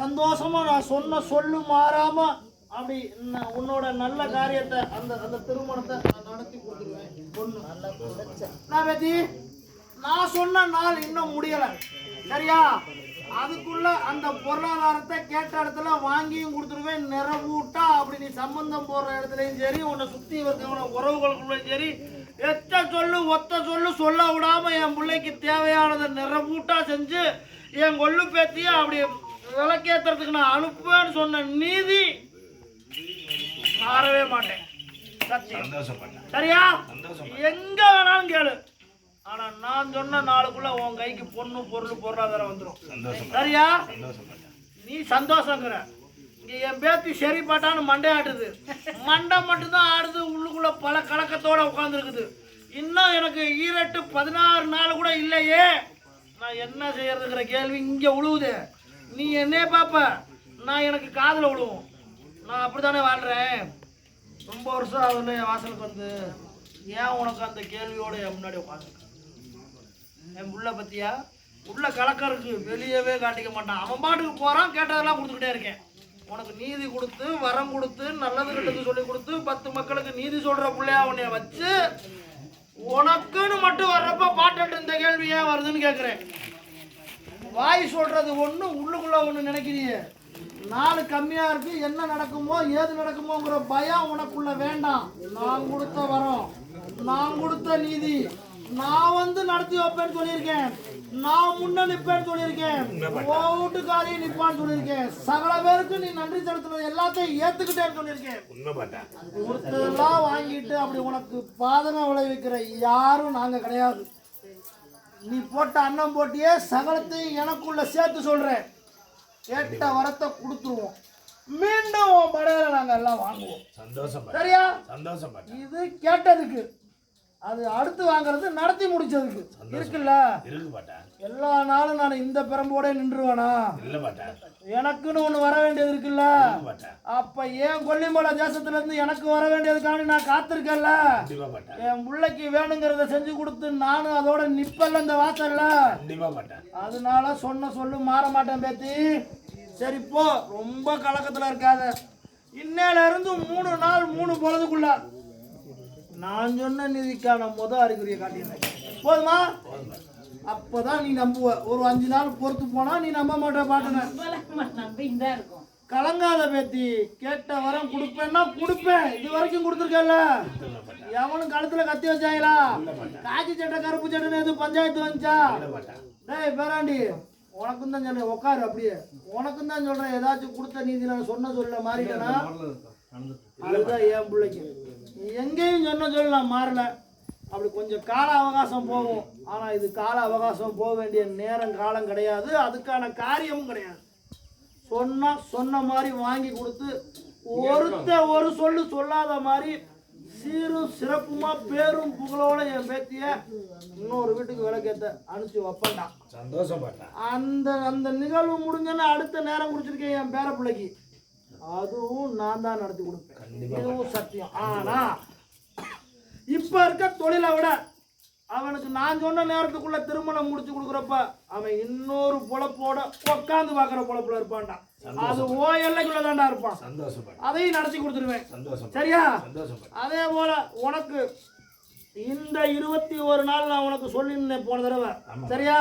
சந்தோஷமா நான் சொன்ன சொல்லு மாறாம அப்படி உன்னோட நல்ல காரியத்தை அந்த அந்த திருமணத்தை நான் நடத்தி கொடுத்துருவேன். பொண்ணு நான் பேத்தி நான் சொன்ன நாள் இன்னும் முடியல. சரியா? அதுக்குள்ள அந்த பொருளாதாரத்தை கேட்ட இடத்துல வாங்கியும் கொடுத்துருவேன் நிறவூட்டா. அப்படி நீ சம்பந்தம் போடுற இடத்துலையும் சரி உன்னை சுத்தி இருக்கிற உறவுகளுக்குள்ளேயும் சரி எத்த சொல்லு ஒத்த சொல்லு சொல்ல விடாம என் பிள்ளைக்கு தேவையானதை நிறவூட்டா செஞ்சு என் கொள்ளு பேத்திய அப்படி விளக்கேத்துறதுக்கு நான் அனுப்புவேன்னு சொன்ன நீதி மாறவே மாட்டேன். சரியா? எங்க வேணாலும் கேளு. ஆனா நான் சொன்ன நாளுக்குள்ள உன் கைக்கு பொண்ணு பொருள் பொருளாதாரம் வந்துடும் சரியா? நீ சந்தோஷங்கிற. இங்க என் பேத்தி சரி பாட்டான்னு மண்டை ஆட்டுது மண்டை மட்டும்தான் ஆடுது உள்ளுக்குள்ள பல கலக்கத்தோட உட்காந்துருக்குது இன்னும் எனக்கு ஈரட்டு பதினாறு நாள் கூட இல்லையே. நான் என்ன செய்யறதுங்கிற கேள்வி இங்க உழுவுது. நீ என்னைய பாப்ப. நான் எனக்கு காதில் விழுவும். நான் அப்படித்தானே வாழ்றேன்? ரொம்ப வருஷம் ஆகுதுன்னு என் வாசலுக்கு வந்து. ஏன் உனக்கு அந்த கேள்வியோட என் முன்னாடி உட்காந்துருக்க? என் உள்ள பத்தியா? உள்ள கலக்கம் இருக்கு. வெளியவே காட்டிக்க மாட்டான். அவன் பாட்டுக்கு போறான் கேட்டதெல்லாம் கொடுத்துக்கிட்டே இருக்கேன். உனக்கு நீதி கொடுத்து வரம் கொடுத்து நல்லது கெட்டது சொல்லி கொடுத்து பத்து மக்களுக்கு நீதி சொல்ற பிள்ளையா உன்னைய வச்சு உனக்குன்னு மட்டும் வர்றப்ப பாட்டு இந்த கேள்வி ஏன் வருதுன்னு கேட்குறேன் வாய் சொல்றது ஒண்ணு உள்ளுக்குள்ள ஒண்ணு நினைக்கிறீங்க நாலு கம்மியா இருக்கு என்ன நடக்குமோ ஏது நடக்குமோங்கிற பயம் உனக்குள்ள வேண்டாம். நான் கொடுத்த வரம் நான் கொடுத்த நீதி. நான் வந்து நடத்தி வைப்பேன்னு சொல்லியிருக்கேன். நான் முன்ன நிப்பேன்னு சொல்லியிருக்கேன். உன் வீட்டுக்காரையும் நிப்பான்னு சொல்லியிருக்கேன். சகல பேருக்கு நீ நன்றி செலுத்துறது எல்லாத்தையும் ஏத்துக்கிட்டேன்னு சொல்லியிருக்கேன். கொடுத்ததெல்லாம் வாங்கிட்டு அப்படி உனக்கு பாதகம் விளைவிக்கிற யாரும் நாங்க கிடையாது. நீ போட்ட அன்னம் போட்டியே சகலத்தையும் எனக்குள்ள சேர்த்து சொல்றேன். கேட்ட வரத்தை கொடுத்துருவோம். மீண்டும் உன் படையில நாங்க எல்லாம் வாங்குவோம். சந்தோஷப்பட்டேன் சரியா? சந்தோஷப்பட்டேன் இது கேட்டதுக்கு அது அடுத்து வாங்குறது நடத்தி முடிச்சதுக்கு. இருக்குல்ல? எல்லா நாளும் நான் இந்த பெரம்போட நின்றுவேனா? எனக்குன்னு ஒண்ணு வர வேண்டியது இருக்குல்ல? அப்ப ஏன் கொல்லிமலை தேசத்துல இருந்து எனக்கு வர வேண்டியதுக்காண்டி நான் காத்திருக்கேன்ல? என் பிள்ளைக்கு வேணுங்கிறத செஞ்சு கொடுத்து நானும் அதோட நிப்பல்ல இந்த வாசல்ல. அதனால சொன்ன சொல்லு மாற மாட்டேன் பேத்தி. சரி போ. ரொம்ப கலக்கத்துல இருக்காத. இன்னையில இருந்து மூணு நாள் மூணு பொழுதுக்குள்ள நான் சொன்ன நிதிக்கான முத அறிகுறியை காட்டிடுறேன் போதுமா? அப்பதான் நீ நம்புவ. ஒரு அஞ்சு நாள் பொறுத்து போனா நீ நம்ப மாட்ட பாட்டுன கலங்காத பேத்தி. கேட்ட வரம் கொடுப்பேன்னா கொடுப்பேன். இது வரைக்கும் கொடுத்துருக்கல எவனும் கழுத்துல கத்தி வச்சாங்களா? காக்கி சட்டை கருப்பு சட்டைன்னு எதுவும் பஞ்சாயத்து வந்துச்சா? டேய் பேராண்டி உனக்கும் தான் சொல்றேன் உட்காரு அப்படியே. உனக்கும் தான் சொல்றேன். ஏதாச்சும் கொடுத்த நீதி நான் சொன்ன சொல்ல மாறிட்டேனா? அதுதான் என் பிள்ளைக்கு. எங்கேயும் சொன்ன சொல்ல நான் மாறல. அப்படி கொஞ்சம் கால அவகாசம் போகும். ஆனா இது கால அவகாசம் போக வேண்டிய நேரம் காலம் கிடையாது. அதுக்கான காரியமும் கிடையாது. சொன்னா சொன்ன மாதிரி வாங்கி கொடுத்து ஒருத்த ஒரு சொல்லு சொல்லாத மாதிரி சீரும் சிறப்புமா பேரும் புகழோட என் பேத்திய இன்னொரு வீட்டுக்கு விளக்கேத்த அனுப்பிச்சு வைப்பேன்டான் சந்தோஷப்பட்டேன் அந்த அந்த நிகழ்வு முடிஞ்சோன்னா அடுத்த நேரம் குடிச்சிருக்கேன் என் பேர பிள்ளைக்கு அதுவும் நான் தான் நடத்தி கொடுப்பேன். இதுவும் சத்தியம். ஆனா இப்ப இருக்க தொழிலை விட அவனுக்கு நான் சொன்ன நேரத்துக்குள்ள திருமணம் முடிச்சு கொடுக்குறப்ப அவன் இன்னொரு பொழப்போட உட்காந்து பார்க்குற பொழப்புல இருப்பான்டா. அது ஓ எல்லைக்குள்ள தான்டா இருப்பான். அதையும் நடத்தி கொடுத்துருவேன். சந்தோஷம் சரியா? அதே போல உனக்கு இந்த இருபத்தி ஒரு நாள் நான் உனக்கு சொல்லியிருந்தேன் போன தடவை. சரியா?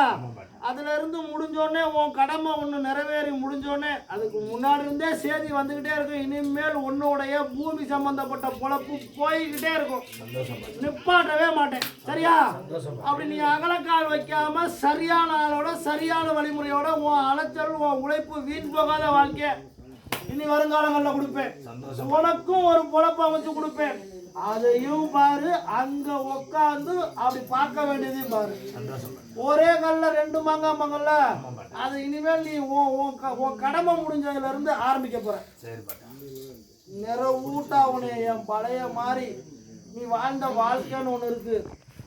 அதுல இருந்து முடிஞ்சோடனே உன் கடமை ஒன்று நிறைவேறி முடிஞ்சோடனே அதுக்கு முன்னாடி இருந்தே செய்தி வந்துகிட்டே இருக்கும். இனிமேல் உன்னுடைய பூமி சம்பந்தப்பட்ட பொழப்பு போய்கிட்டே இருக்கும். நிப்பாட்டவே மாட்டேன். சரியா? அப்படி நீ அகலக்கால் வைக்காம சரியான ஆளோட சரியான வழிமுறையோட உன் அலைச்சல் உன் உழைப்பு வீண் போகாத வாழ்க்கைய இனி வருங்காலங்களில் கொடுப்பேன். உனக்கும் ஒரு பொழப்ப அமைச்சு கொடுப்பேன். அதையும் பாரு அங்க உட்காந்து அப்படி பார்க்க வேண்டியதையும் பாரு. ஒரே கல்ல ரெண்டு மாங்காய் மங்கல்ல அது இனிமேல் நீ உன் கடமை முடிஞ்சதுல இருந்து ஆரம்பிக்க போற. நிறவூட்டா உன்னை என் பழைய மாதிரி நீ வாழ்ந்த வாழ்க்கைன்னு ஒன்று இருக்கு.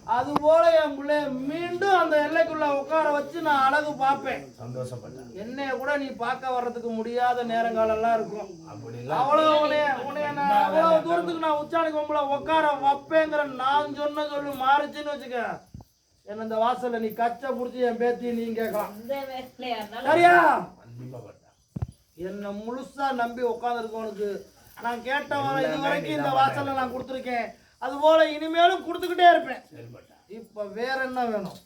அது போல என் பிள்ளைய மீண்டும் அந்த எல்லைக்குள்ள உட்கார வச்சு நான் அழகு பார்ப்பேன். சந்தோஷப்பட்டேன். என்னைய கூட நீ பார்க்க வர்றதுக்கு முடியாத நேரங்களெல்லாம் இருக்கும். அப்படிலாம் அவ்வளவு நான் அவ்வளவு தூரத்துக்கு நான் உச்சாணி கொம்புல உட்கார வைப்பேங்கிற நான் சொன்ன சொல்லு மாறுச்சுன்னு வச்சுக்க. என்ன இந்த வாசல்ல நீ கச்சை புடிச்சு என் பேத்தி நீ கேட்கலாம். சரியா? என்னை முழுசா நம்பி உட்காந்துருக்கவனுக்கு நான் கேட்ட வர இது வரைக்கும் இந்த வாசல்ல நான் கொடுத்துருக்கேன். அதுபோல இனிமேலும் கொடுத்துக்கிட்டே இருப்பேன். இப்ப வேற என்ன வேணும்?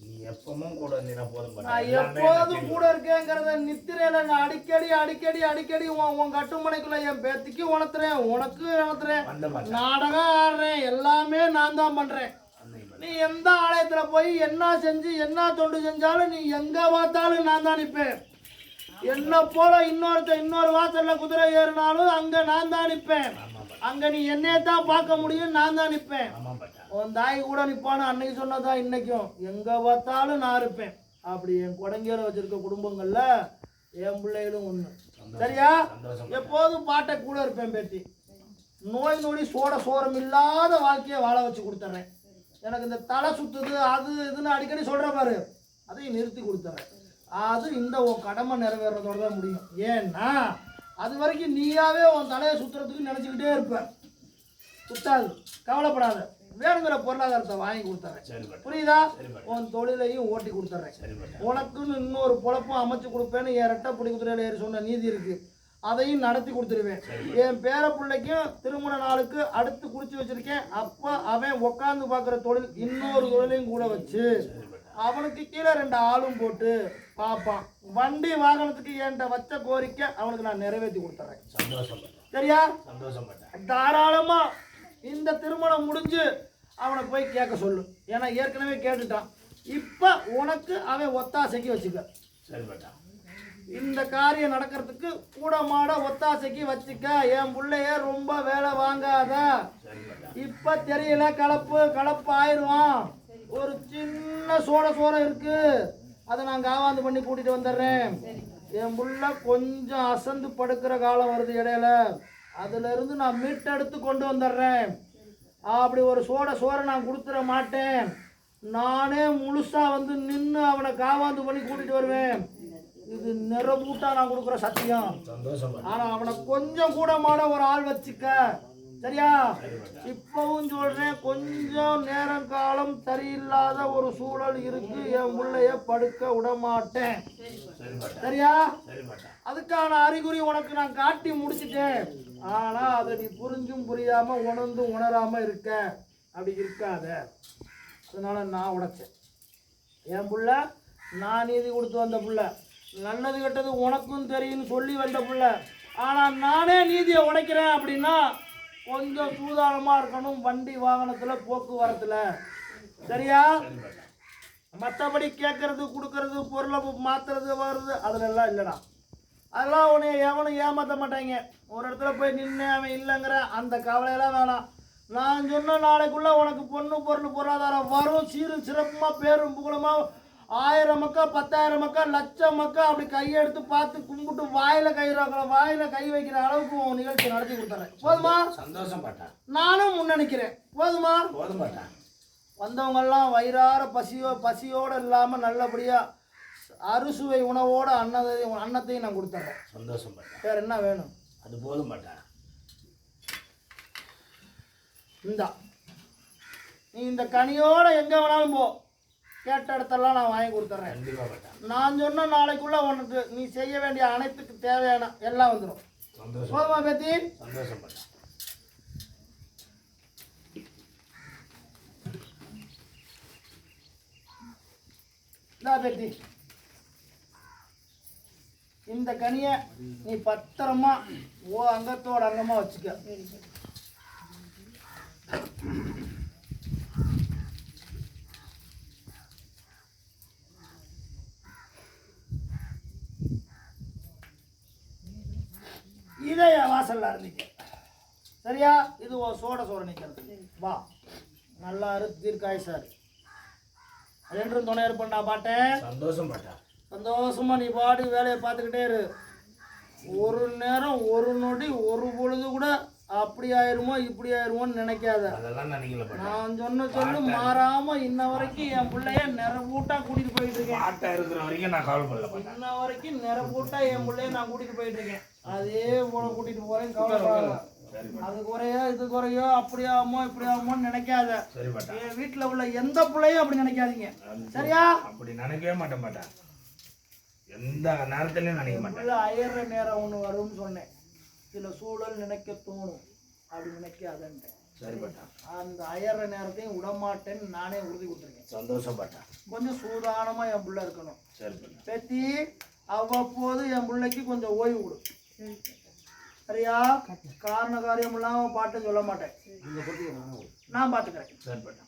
நீ எப்பவும் கூட இருந்தீங்கன்னா போதும் பட்டா. நான் எப்போதும் கூட இருக்கேங்கிறத நித்திரையில நான் அடிக்கடி அடிக்கடி அடிக்கடி உன் உன் கட்டுமனைக்குள்ள என் பேத்திக்கு உணர்த்துறேன் உனக்கு உணர்த்துறேன். நாடகம் ஆடுறேன் எல்லாமே நான் தான் பண்றேன். நீ எந்த ஆலயத்துல போய் என்ன செஞ்சு என்ன தொண்டு செஞ்சாலும் நீ எங்க பார்த்தாலும் நான் தான் நிற்பேன். என்ன போல இன்னொருத்த இன்னொரு வாசல்ல குதிரை ஏறினாலும் அங்க நான் தான் நிற்பேன். அங்க நீ என்னைய தான் பார்க்க முடியும் நான் தான் நிற்பேன் உன் தாய் கூட நிப்பான்னு அன்னைக்கு சொன்னதான் இன்னைக்கும். எங்க பார்த்தாலும் நான் இருப்பேன். அப்படி என் குடங்கியோட வச்சிருக்க குடும்பங்கள்ல என் பிள்ளைகளும் ஒண்ணு. சரியா? எப்போதும் பாட்டை கூட இருப்பேன் பேத்தி. நோய் நொடி சோட சோரம் இல்லாத வாழ்க்கையை வாழ வச்சு கொடுத்துட்றேன் எனக்கு இந்த தலை சுத்துது அது இதுன்னு அடிக்கடி சொல்ற பாரு. அதையும் நிறுத்தி கொடுத்துட்றேன் அது இந்த கடமை நிறைவேறதோட தான் முடியும். ஏன்னா அது வரைக்கும் நீயாவே உன் தலையை சுத்துறதுக்கு நினச்சிக்கிட்டே இருப்ப. சுத்தாது. கவலைப்படாத. வேணுங்கிற பொருளாதாரத்தை வாங்கி பட்டா புரியுதா? உன் தொழிலையும் ஓட்டி பட்டா உனக்குன்னு இன்னொரு பொழப்பும் அமைச்சு கொடுப்பேன்னு என் ரெட்டை பிடி குதிரையில ஏறி சொன்ன நீதி இருக்கு. அதையும் நடத்தி கொடுத்துருவேன். என் பேர பிள்ளைக்கும் திருமண நாளுக்கு அடுத்து குறிச்சு வச்சிருக்கேன். அப்ப அவன் உட்காந்து பார்க்குற தொழில் இன்னொரு தொழிலையும் கூட வச்சு அவனுக்கு கீழே ரெண்டு ஆளும் போட்டு பார்ப்பான் வண்டி வாகனத்துக்கு என்கிட்ட வச்ச கோரிக்கை அவனுக்கு நான் நிறைவேற்றி கொடுத்துறேன். சந்தோஷம் சரியா? சந்தோஷம் தாராளமா இந்த திருமணம் முடிஞ்சு அவனை போய் கேட்க சொல்லு. ஏன்னா ஏற்கனவே கேட்டுட்டான். இப்போ உனக்கு அவன் ஒத்தாசைக்கு வச்சுக்க. சரி பட்டா இந்த காரியம் நடக்கிறதுக்கு கூட மாட ஒத்தாசைக்கு வச்சுக்க. என் பிள்ளைய ரொம்ப வேலை வாங்காத. இப்ப தெரியல கலப்பு கலப்பு ஆயிடுவான் ஒரு சின்ன சோட சோற இருக்கு. அதை நான் காவாந்து பண்ணி கூட்டிட்டு வந்துடுறேன். என் புள்ள கொஞ்சம் அசந்து படுக்கிற காலம் வருது இடையில. அதுல இருந்து நான் மீட்டெடுத்து கொண்டு வந்துடுறேன். அப்படி ஒரு சோட சோறை நான் கொடுத்துட மாட்டேன். நானே முழுசா வந்து நின்று அவனை காவாந்து பண்ணி கூட்டிட்டு வருவேன். இது நிறமூட்டா நான் கொடுக்குற சத்தியம். ஆனா அவனை கொஞ்சம் கூட மாட ஒரு ஆள் வச்சுக்க. சரியா? இப்பவும் சொல்றேன் கொஞ்சம் நேரம் காலம் சரியில்லாத ஒரு சூழல் இருக்கு. என் முள்ளைய படுக்க விட மாட்டேன் சரியா? அதுக்கான அறிகுறி உனக்கு நான் காட்டி முடிச்சுட்டேன். ஆனா அதை நீ புரிஞ்சும் புரியாம உணர்ந்தும் உணராம இருக்க. அப்படி இருக்காத. அதனால நான் உடைச்சேன். என் புள்ள நான் நீதி கொடுத்து வந்த புள்ள. நல்லது கெட்டது உனக்கும் தெரியும்னு சொல்லி வந்த புள்ள. ஆனா நானே நீதியை உடைக்கிறேன் அப்படின்னா கொஞ்சம் சூதானமாக இருக்கணும் வண்டி வாகனத்தில் போக்குவரத்தில். சரியா? மற்றபடி கேட்கறது கொடுக்கறது பொருளை மாற்றுறது வர்றது அதிலெல்லாம் இல்லைடா. அதெல்லாம் உன்னை எவனும் ஏமாற்ற மாட்டாங்க ஒரு இடத்துல போய் நின்று அவன் இல்லைங்கிற அந்த கவலையெல்லாம் வேணாம். நான் சொன்ன நாளைக்குள்ளே உனக்கு பொண்ணு பொருள் பொருளாதாரம் வரும். சீரும் சிறப்புமாக பேரும் புகழுமா ஆயிரம் மக்கா பத்தாயிரம் மக்கா லட்சம் மக்கா அப்படி கையெடுத்து பார்த்து கும்பிட்டு வாயில கை வைக்கிற வாயில கை வைக்கிற அளவுக்கு நிகழ்ச்சி நடத்தி கொடுத்துறேன். போதுமா? சந்தோஷம் பட்டா நானும் முன்னணிக்கிறேன் போதுமா போதும்? பட்டா வந்தவங்கெல்லாம் வயிறார பசியோ பசியோடு இல்லாமல் நல்லபடியாக அறுசுவை உணவோட அன்னதையும் அன்னத்தையும் நான் கொடுத்துட்றேன் சந்தோஷம் பட்டா வேற என்ன வேணும்? அது போதும் பட்டா இந்தா. நீ இந்த கனியோட எங்கே வேணாலும் போ. கேட்ட இடத்தெல்லாம் நான் வாங்கி கொடுத்துட்றேன். நான் சொன்ன நாளைக்குள்ள உனக்கு நீ செய்ய வேண்டிய அனைத்துக்கு தேவையான எல்லாம் வந்துடும் போதுமா பேத்தி? சந்தோஷம் பேத்தி. இந்த கனியை நீ பத்திரமா ஓ அங்கத்தோட அங்கமா வச்சுக்க இதை என் வாசல்ல இருந்தீங்க சரியா? இது சோட சோட நிற்கிறது வா. நல்லா இரு தீர்க்காயுசாரு என்றும் துணை இருப்பேன்டா பாட்டேன் சந்தோஷம் பட்டா. சந்தோஷமா நீ பாடு வேலையை பார்த்துக்கிட்டே இரு. ஒரு நேரம் ஒரு நொடி ஒரு பொழுது கூட அப்படி ஆயிருமோ இப்படி ஆயிருமோன்னு நினைக்காத. அதெல்லாம் நினைக்கல பட்டா நான் சொன்ன சொல்லு மாறாம இன்ன வரைக்கும் என் பிள்ளைய நிறவூட்டா கூட்டிட்டு போயிட்டு இருக்கேன். பாட்டா இருக்கிற வரைக்கும் நான் கவலைப்படல பட்டா. இன்ன வரைக்கும் நிறவூட்டா என் பிள்ளைய நான் கூட்டிட்டு போயிட்டு இருக்கேன். அதே போல கூட்டிட்டு போறேன் கவலைப்படாத. அது குறையோ இது குறையோ அப்படி ஆகுமோ இப்படி ஆகுமோன்னு நினைக்காத. என் வீட்டுல உள்ள எந்த பிள்ளையும் அப்படி நினைக்காதீங்க. சரியா? அப்படி நினைக்கவே மாட்டேன் மாட்டா எந்த நேரத்துலையும் நினைக்க மாட்டேன். அயற நேரம் ஒன்று வரும்னு சொன்னேன். சில சூழல் நினைக்க தோணும். அப்படி நினைக்காதன்ட்டேன் சரிப்பட்டா. அந்த அயற நேரத்தையும் விடமாட்டேன்னு நானே உறுதி கொடுத்துருக்கேன். சந்தோஷப்பட்டா. கொஞ்சம் சூதானமாக என் பிள்ளை இருக்கணும். சரிப்பட்டா. பேத்தி அவ்வப்போது என் பிள்ளைக்கு கொஞ்சம் ஓய்வு கொடு. சரியா? காரண காரியம் இல்லாமல் பாட்டு சொல்ல மாட்டேன். நான் பார்த்துக்கிறேன் சரிப்பட்டா.